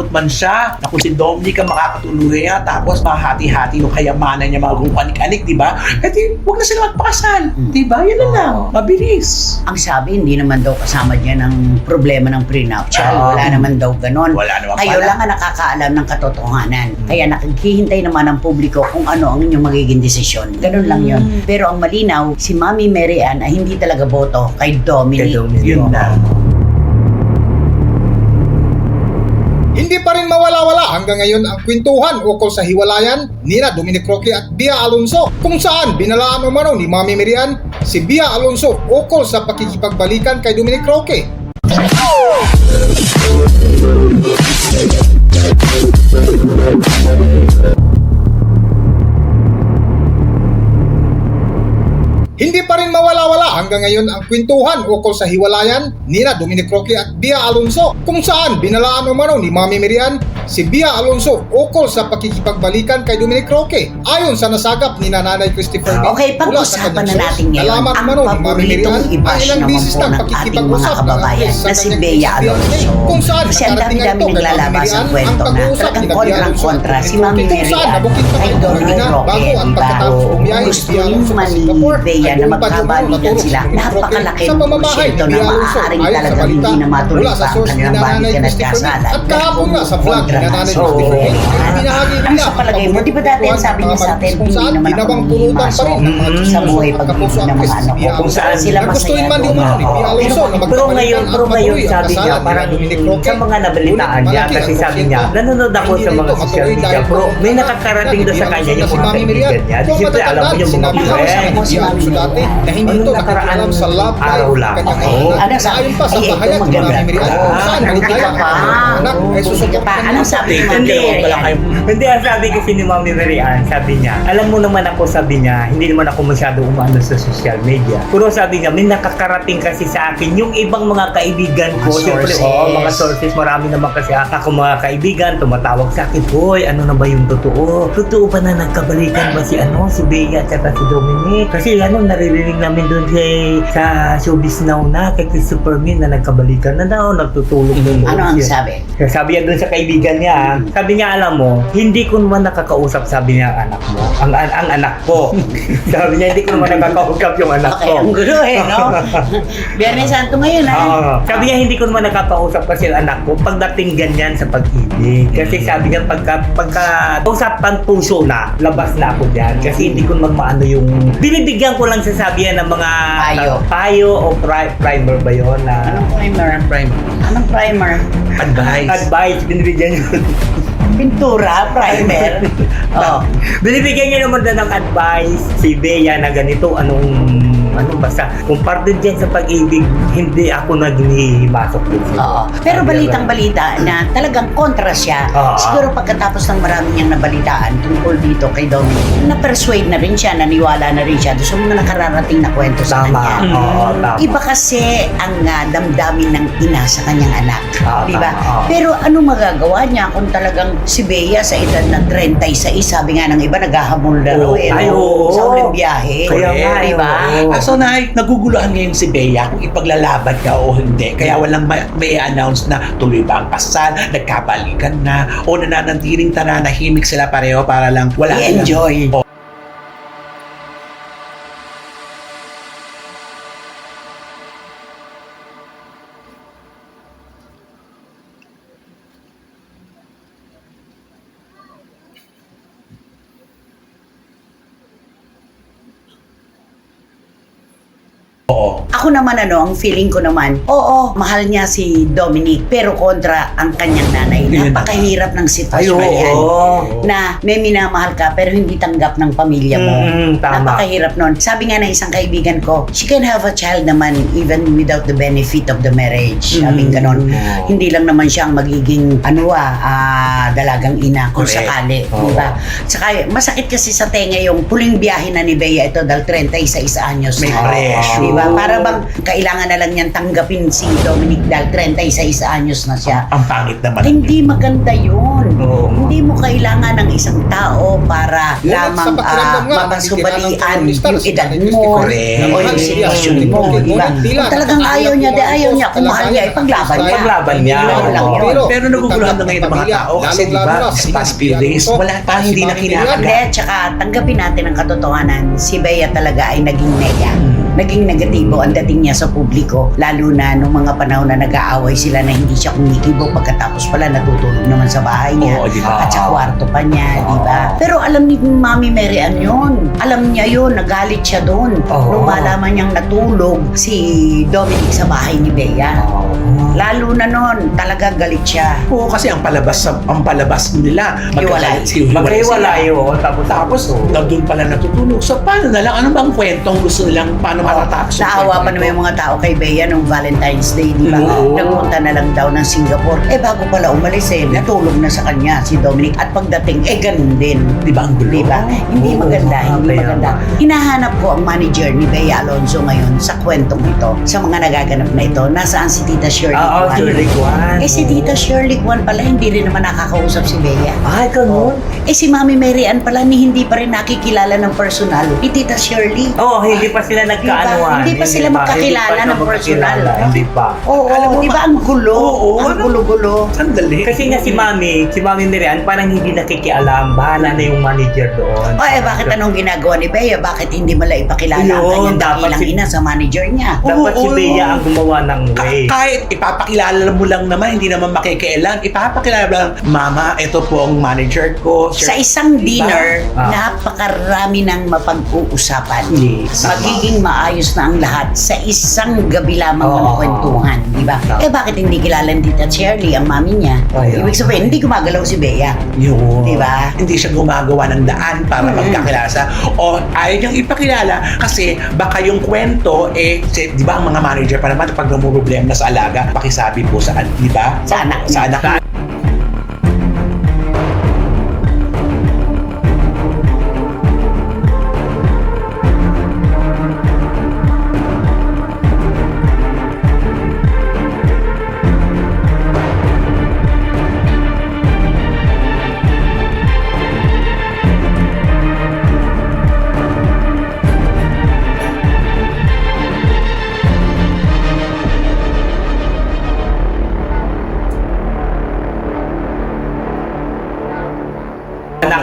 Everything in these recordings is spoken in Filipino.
natatakot man siya na kung si Dominic ang makakatuluyan niya tapos mahati-hati yung kayamanan niya mga anik di ba? Eh di, huwag na sila magpakasal. Di ba? Yan na lang. Mabilis. Ang sabi, hindi naman daw kasama dyan ang problema ng prenuptial. Ah. Wala naman daw ganon. Wala naman Kayo pala. lang ang nakakaalam ng katotohanan. Kaya nakighihintay naman ang publiko kung ano ang inyong magiging desisyon. Ganon lang yun. Hmm. Pero ang malinaw, si Mami Mary Ann ay hindi talaga boto kay Dominic. Kay Dominic. Yun na. Hindi pa rin mawala-wala hanggang ngayon ang kwentuhan ukol sa hiwalayan ni na Dominic Roque at Bia Alonso kung saan binalaan umano ni Mami Miriam si Bia Alonso ukol sa pakikipagbalikan kay Dominic Roque. Hindi pa rin mawala-wala hanggang ngayon ang kwentuhan ukol sa hiwalayan ni na Dominic Roque at Bia Alonso kung saan binalaan umano ni Mami Miriam si Bia Alonso ukol sa pakikipagbalikan kay Dominic Roque ayon sa nasagap ni Nanay Christopher Min Okay, pag-usapan na natin ngayon Nalaman ang umano ni Mami Miriam ang ilang po ng ng ating mga pakikipag-usap ng kababayan actress sa na si Bea Alonso. kung saan Kasi ang dami-dami naglalabas ang kwento na talagang kontrang-kontra si Mami kung pa kay Dominic Roque, di ba? si gusto naman sa ni Bea ay na magkabalikan sila. Napakalaki ng porsyento na maaaring talagang hindi na matuloy pa ang kanilang balikan at kasalan. at kahapon nga sa vlog ni Nanay So, Ano sa palagay mo? Di ba dati ang sabi niya sa atin, hindi naman ako ng mga sa buhay pag kapuso ng mga Bea ko. Kung saan sila masaya doon. Pero na Pero ngayon, pero ngayon sabi niya, parang sa mga nabalitaan niya, kasi sabi niya, nanonood ako na sa hindi mga social media, bro, may nakakarating doon sa na kanya hindi yung mga kaibigan niya. Siyempre, alam mo yung mga matatandaan, mo sa dati na hindi ito nakikialam sa love araw life lang? ng kanyang Oo. anak. Ano sabi? ayon pa sa pahayag. Mami Miriam, kung Ah, saan ka pa. ang anak ay Buti ka susuportahan pa. Anong sabi ni Mami Hindi. Hindi, ang sabi kasi ni Mami Marian, sabi niya, alam mo naman ako, sabi niya, hindi naman ako masyado umano sa social media. Pero sabi niya, may nakakarating kasi sa akin yung ibang mga kaibigan ko. Mga Siyempre, oo, mga sources, marami naman kasi ako mga kaibigan, tumatawag sa akin, Hoy, ano na ba yung totoo? Totoo ba na nagkabalikan ba si ano, si Bea at si Dominic? Kasi ano, naririnig namin doon kay, sa showbiz now na, kay Christopher Min na nagkabalikan na daw, nagtutulog doon. Ano ang siya. sabi? Sabi niya doon sa kaibigan niya, sabi niya, alam mo, hindi ko naman nakakausap, sabi niya, ang anak mo. Ang, ang, ang anak ko. sabi niya, hindi ko naman nakakausap yung anak Okay, ko. ang gulo eh, no? Biyernes Santo ngayon, ha? Oo. sabi niya, hindi ko naman nakakausap kasi ang anak ko pagdating ganyan sa pag-ibig. Kasi sabi niya, pagka, pagka usapan puso na, labas na ako dyan. Kasi hindi ko naman maano yung... Binibigyan ko lang sasabihan ng mga... Payo. Payo o pri- primer ba yun? Na, Anong primer? Prime. Anong primer? Advice. advice, binibigyan niyo. Pintura, primer. oh. Binibigyan niya naman na ng advice si Bea na ganito, anong, ano basta, kung parte dyan sa pag-ibig, hindi ako naghihimasok dun. Oo. Pero balitang-balita na talagang kontra siya. Oo. Siguro pagkatapos ng marami niyang nabalitaan tungkol dito kay Dominic, na-persuade na rin siya, naniwala na rin siya doon sa mga nakararating na kwento sa Tama. kanya. Oo, tama. Iba kasi ang ah, damdamin ng ina sa kanyang anak. Ah, di ba? tama. Pero ano magagawa niya kung talagang si Bea sa edad na 36, sabi nga ng iba, naghahamol na raw eh. Ay, oo. Sa uling biyahe. Kaya nga, di ba? Ah, so na, naguguluhan ngayon si Bea kung ipaglalaban ka o hindi. Kaya walang may, may announce na tuloy ba ang kasal, nagkabalikan na, o nananatiling tananahimik sila pareho para lang wala I-enjoy. silang- Oo. Ako naman ano, ang feeling ko naman, oo, mahal niya si Dominic, pero kontra ang kanyang nanay. Na Napakahirap ng Ay, sitwasyon oo. yan. Na may minamahal ka pero hindi tanggap ng pamilya mo. Mm, tama. Napakahirap nun. Sabi nga ng isang kaibigan ko, she can have a child naman even without the benefit of the marriage. Sabi Mm. ganon. Hindi lang naman siya ang magiging ano ah, ah, dalagang ina kung Correct. sakali. Oo. Diba? Saka masakit kasi sa tenga yung puling biyahe na ni Bea ito dahil 36 anyos May na. pressure. Diba? ba? Para bang kailangan na lang niyang tanggapin si Dominic dahil 36 anyos na siya. Ang pangit naman. Hindi maganda yun. Oo. Hindi mo kailangan ng isang tao para Ngunit lamang sa pakiramdam uh, nga, mamasubalian komunista yung edad mo Correct. o yung sitwasyon mo, Kung talagang ayaw niya, di ayaw niya. Kung mahal niya, ipaglaban niya. Ipaglaban niya. Yun lang yun. Pero, pero naguguluhan na ngayon ng mga tao kasi di ba, sa past few days, wala pa, hindi na Hindi, kinakagat. tsaka tanggapin natin ang katotohanan. Si Bea talaga ay naging nega. Naging negatibo ang dating niya sa publiko. Lalo na nung mga panahon na nag-aaway sila na hindi siya kumikibo pagkatapos pala natutulog naman sa bahay niya. Oo, di ba? At sa kwarto pa niya, di ba? Oo. Pero alam ni Mami Mary Ann yun. Alam niya yun, nagalit siya doon. Oo. Nung malaman niyang natulog si Dominic sa bahay ni Bea. Lalo na noon, talaga galit siya. Oo, kasi ang palabas sa ang palabas nila, Hiwalay. magkakalit yun. Tapos, Tapos, doon pala natutulog. So, paano na lang? Ano bang kwentong gusto nilang paano matatapos? yung Naawa kwento pa naman yung mga tao kay Bea nung Valentine's Day, di ba? Oo. Nagpunta na lang daw ng Singapore. Eh, bago pala umalis eh, natulog na sa kanya si Dominic. At pagdating, eh, ganun din. Di ba ang gulo? Di ba? Hindi Oo, maganda, hindi kaya maganda. nga. Hinahanap ko ang manager ni Bea Alonzo ngayon sa kwentong ito, sa mga nagaganap na ito. Nasaan si Tita Shirley Oo, Kwan? Shirley Kwan. Eh si Tita Shirley Kwan pala, hindi rin naman nakakausap si Bea. Ay, ganun. Eh si Mami Mary Ann pala, ni hindi pa rin nakikilala ng personal. Ni Tita Shirley. Oo, hindi pa sila nagkaanuan. Hindi pa sila magkakilala ng personal. Hindi pa. Oo, Alam mo, di ba ang gulo? Oo, ang ano? gulo-gulo. Sandali. Kasi nga si Mami, si Mami Miriam, parang hindi nakikialam. Bahala na yung manager doon. O eh, bakit anong ginagawa ni Bea? Bakit hindi mo lang ipakilala ang Yun, kanyang dapat dakilang si- ina sa manager niya? Dapat si Oo, Bea oo. ang gumawa ng Ka- way. kahit ipapakilala mo lang naman, hindi naman makikialam. Ipapakilala mo lang, Mama, ito po ang manager ko. Sa Sir, isang Diba? dinner, Ah. napakarami ng mapag-uusapan. Yes. Magiging maayos na ang lahat sa isang gabi lamang ng Oo. kwentuhan, di ba? Tama. Eh bakit hindi kilala ni Tita Shirley ang mami niya? Ay, Ibig sabihin, hindi gumagalaw si Bea. Yun. Di ba? Hindi siya gumagawa ng daan para Mm. magkakilala sa o ayaw niyang ipakilala kasi baka yung kwento eh di ba ang mga manager pa naman pag problema na sa alaga pakisabi po sa kan di ba Sa anak niya.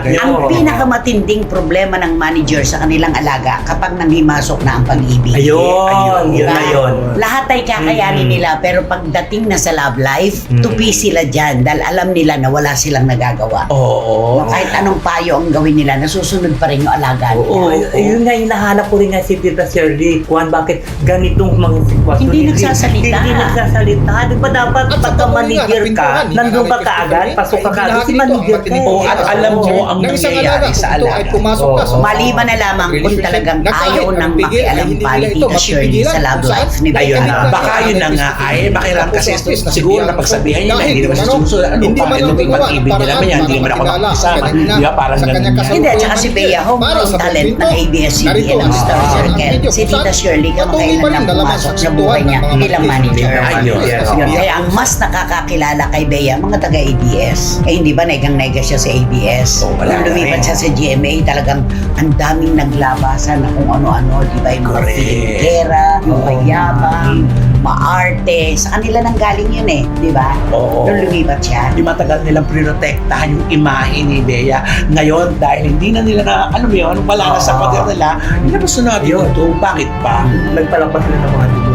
Niya. Ang Oo. pinakamatinding problema ng manager sa kanilang alaga kapag nanghimasok na ang pag-ibig. Ayun, yun Diba? na yun. Lahat ay kakayanin Mm. nila pero pagdating na sa love life, Mm. tupi sila dyan dahil alam nila na wala silang nagagawa. oo No, kahit anong payo ang gawin nila, nasusunod pa rin yung alaga Oo, nila. y- yun nga hinahanap ko rin nga si Tita Shirley. Kuhan, bakit ganitong mga sitwasyon? Hindi nagsasalita. Hindi nagsasalita. Di ba dapat At sa pagka-manager tuloy nga, ka, napintuan, nandun ka hindi kaagad, pasok ka ay kaagad, si hindi manager ka. eh. Oo, at alam mo ang Ng isang nangyayari alaga, sa ito ay alaga. pumasok ka Oo. sa Maliban na lamang kung talagang na ayaw nang makialam pa ito Tita Shirley sa love life ni na, Ganito baka na- yun na nga ay makialam kasi siguro nabigyan napagsabihan ako. niya na hindi naman susunod ano hindi pa ano ng pag-ibig nila naman yan hindi naman ako kanya- di ba parang sa kanya ganun yan Hindi, at saka si Bea, sa talent ng ABS-CBN ng ang Star Circle. Si kung Tita Shirley pa kamakailan nalaman pumasok sa buhay niya ng bilang manager. Kaya ang mas nakakakilala kay Bea, mga taga-ABS. Eh hindi ba negang-nega siya sa ABS? Nung lumipat siya sa GMA, talagang ang daming naglabasan na kung ano-ano, di ba? Yung mga Correct. filintera, yung mayabang, maarte. Sa kanila nang galing yun eh, di ba? oo Nung lumipat siya. di matagal nilang prinotektahan yung imahe ni Bea. Ngayon, dahil hindi na nila na, ano mo yun, wala na sa Oo. poder nila, inabas na natin Yun. ito. Bakit pa? Nagpalabas sila ng mga team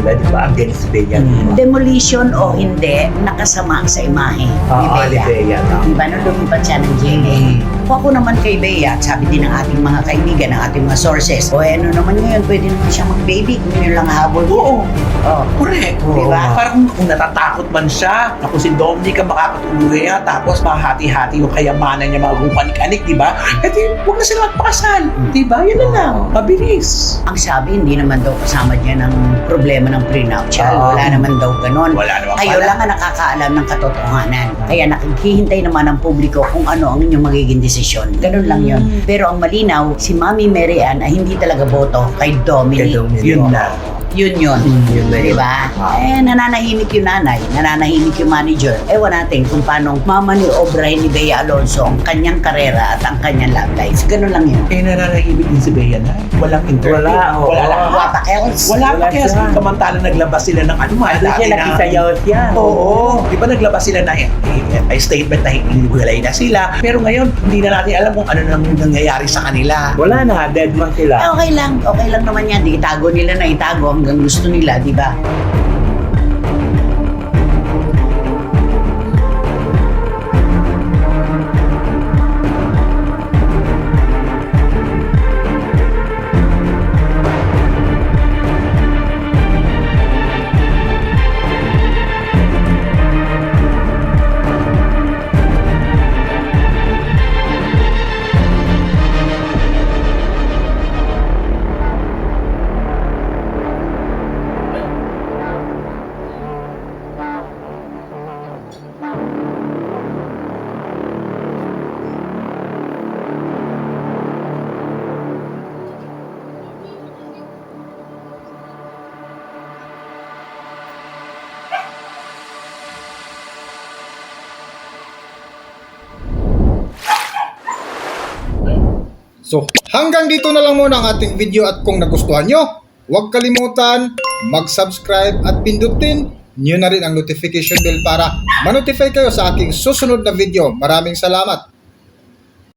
nila, di ba? Against Bea. Mm. Demolition o hindi, nakasama sa imahe ni Oo, ni Bea. Bea. no? Di ba? Nung lumipat siya ng GMA. Kung ako naman kay Bea, at sabi din ng ating mga kaibigan, ng ating mga sources, o ano naman ngayon, pwede naman siya mag-baby kung yun lang habol. Oo, Oh. correct. Oo. Di ba? Parang kung natatakot man siya, na kung si Dominic ang makakatuluyan niya, tapos mahati-hati yung kayamanan niya, mga panik-anik, di ba? Eh di, huwag na sila magpakasal. Di ba? Yun na lang. Mabilis. Ang sabi, hindi naman daw kasama niya ng problema ng prenuptial. Oo. Wala naman daw ganon. Wala naman Kayo pala. lang ang nakakaalam ng katotohanan. Kaya nakighihintay naman ang publiko kung ano ang inyong magiging desisyon. Ganun lang yun. Pero ang malinaw, si Mami Mary Ann ay hindi talaga boto kay Dominic. Kay Dominic. Yun na. Yun yun. Yun na Di yun. ba? Eh, nananahimik yung nanay, nananahimik yung manager. Ewan natin kung paano mama ni Obray ni Bea Alonso ang kanyang karera at ang kanyang love life. Ganun lang yun. Eh, nananahimik din si Bea na. Walang interview. Wala, oo. Wala lang. Wala pa else. Wala pa Wala kaya siya. samantalang naglabas sila ng ano, mga Kasi dati siya na... nakisayaw siya. Oo. Di ba naglabas sila na eh, eh, may statement na hiniwalay na sila. Pero ngayon, hindi na natin alam kung ano nang nangyayari sa kanila. Wala na, dead man Eh, sila. okay lang. Okay lang naman yan. Di itago nila na itago hanggang gusto nila, di ba? So, hanggang dito na lang muna ang ating video at kung nagustuhan nyo, huwag kalimutan mag-subscribe at pindutin nyo na rin ang notification bell para ma-notify kayo sa aking susunod na video. Maraming salamat!